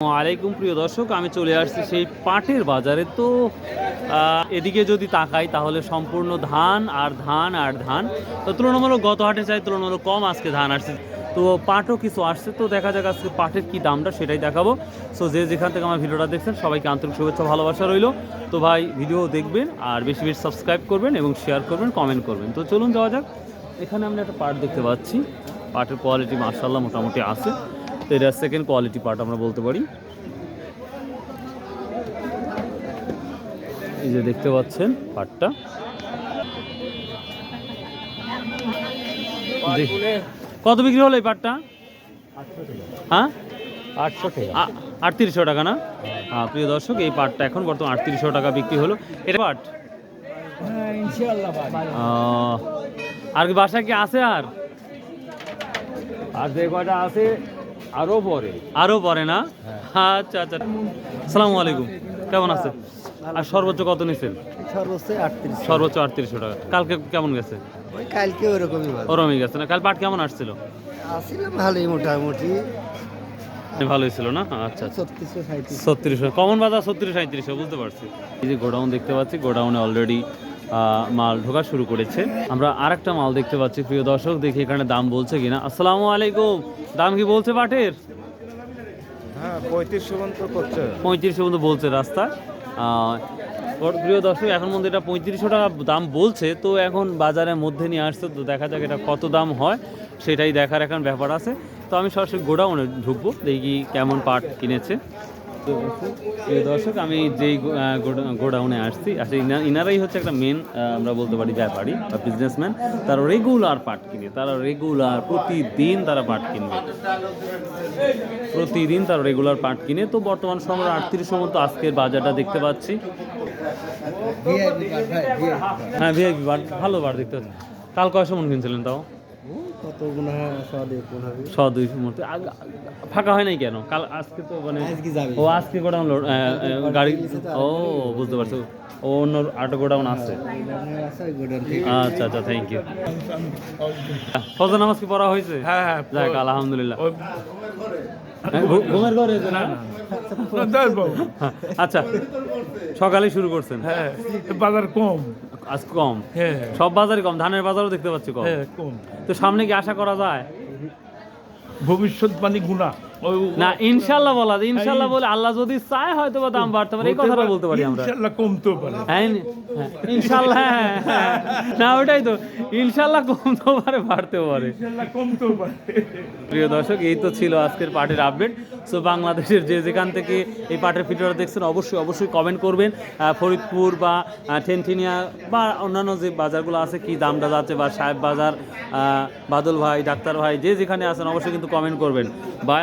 আলাইকুম প্রিয় দর্শক, আমি চলে আসছি সেই পাটের বাজারে। তো এদিকে যদি তাকাই তাহলে সম্পূর্ণ ধান আর ধান আর ধান। তো তুলনামূলক গত হাটে চাই তুলনামূলক কম আজকে ধান আসছে। তো পাটও কিছু আসছে, তো দেখা যাক আজকে পাটের কি দামটা সেটাই দেখাবো। সো যে যেখান থেকে আমার ভিডিওটা দেখছেন, সবাইকে আন্তরিক শুভেচ্ছা, ভালোবাসা রইল। তো ভাই, ভিডিও দেখবেন আর বেশি বেশি সাবস্ক্রাইব করবেন এবং শেয়ার করবেন কমেন্ট করবেন। তো চলুন যাওয়া যাক। এখানে আমরা একটা পাট দেখতে পাচ্ছি। পাটের কোয়ালিটি মার্শাল্লাহ মোটামুটি আছে। তো এটা সেকেন্ড কোয়ালিটি পার্ট আমরা বলতে পারি। এই যে দেখতে পাচ্ছেন পাটটা কত বিক্রি হলো এই পাটটা হ্যাঁ? আটশো আটত্রিশশো টাকা না? হ্যাঁ প্রিয় দর্শক, এই পাটটা এখন বর্তমান আটত্রিশশো টাকা বিক্রি হলো। এটা পাট আর কি বাসা কি আছে আর? আর যে আছে আরও পরে আরও পরে না? আচ্ছা আচ্ছা। আসসালামু আলাইকুম। কেমন আছে আর সর্বোচ্চ কত নিছেন? সর্বোচ্চ আটত্রিশ। সর্বোচ্চ আটত্রিশশো টাকা। কালকে কেমন গেছে? ওই কালকে ওরকমই ভালো। ওরমই গেছে না? কাল পাট কেমন আসছিল? আসছিলাম ভালোই মোটামুটি। ভালোই ছিল না? আচ্ছা আচ্ছা। ছত্রিশশো ছত্রিশশো কমন বাজার ছত্রিশ সাঁত্রিশশো বুঝতে পারছি। এই যে গোডাউন দেখতে পাচ্ছি গোডাউনে অলরেডি মাল ঢোকা শুরু করেছে। আমরা আরেকটা মাল দেখতে পাচ্ছি প্রিয় দর্শক দেখি এখানে দাম বলছে কিনা। আসসালামু আলাইকুম। দাম কি বলছে পাটের? হ্যাঁ পঁয়ত্রিশশো পর্যন্ত বলছে রাস্তা। প্রিয় দর্শক এখন মধ্যে এটা পঁয়ত্রিশশো টাকা দাম বলছে তো এখন বাজারের মধ্যে নিয়ে আসছে তো দেখা যাক এটা কত দাম হয় সেটাই দেখার এখন ব্যাপার আছে। তো আমি সরাসরি গোডাউনে ঢুকবো দেখি কেমন পাট কিনেছে। প্রিয় দর্শক আমি যেই গোডাউনে আসছি আসলে ইনা- ইনারাই হচ্ছে একটা মেন আমরা বলতে পারি ব্যাপারী বা বিজনেসম্যান তারা রেগুলার পাট কিনে তারা রেগুলার প্রতিদিন তারা পাট কিনবে। প্রতিদিন তারা রেগুলার পাট কিনে। তো বর্তমান সময় আটত্রিশশো মতো আজকের বাজারটা দেখতে পাচ্ছি। হ্যাঁ ভিআইপি ভালো বার দেখতে পাচ্ছি। কাল কয়শো সময় কিনছিলেন তাও? কত মতো ফাঁকা হয় নাই কেন? কাল আজকে তো মানে ও আজকে গোডাউন লোড গাড়ি ও বুঝতে পারছ। ও অন্য আটো গোডাউন আছে। আচ্ছা আচ্ছা থ্যাংক ইউ ফজর নামাজ কি পড়া হয়েছে? হ্যাঁ হ্যাঁ যাক আলহামদুলিল্লাহ। হ্যাঁ, ঘুমের ঘরে না? আচ্ছা সকালে শুরু করছেন। হ্যাঁ বাজার কম। আজ কম। হ্যাঁ সব বাজারই কম ধানের বাজারও দেখতে পাচ্ছি কম। হ্যাঁ তো সামনে কি আশা করা যায়? ভবিষ্যৎ মানে গুণা। না ইনশাল্লাহ বলা যায় ইনশাল্লাহ বলে আল্লাহ যদি চায় হয়তো বা দাম বাড়তে পারে। এই কথাটা বলতে পারি আমরা। ইনশাআল্লাহ কমতেও পারে। হ্যাঁ হ্যাঁ, হ্যাঁ, হ্যাঁ। না ওটাই তো। কমতেও পারে বাড়তেও পারে। ইনশাআল্লাহ কমতেও পারে। প্রিয় দর্শক এই তো ছিল আজকের পার্টির আপডেট। সো বাংলাদেশের যে যেখান থেকে এই পার্টির ভিডিওটা দেখছেন অবশ্যই অবশ্যই কমেন্ট করবেন। ফরিদপুর বা ঠেনঠিনিয়া বা অন্যান্য যে বাজারগুলো আছে কি দামটা যাচ্ছে বা সাহেব বাজার আহ, বাদল ভাই ডাক্তার ভাই যে যেখানে আছেন অবশ্যই কিন্তু কমেন্ট করবেন। বাই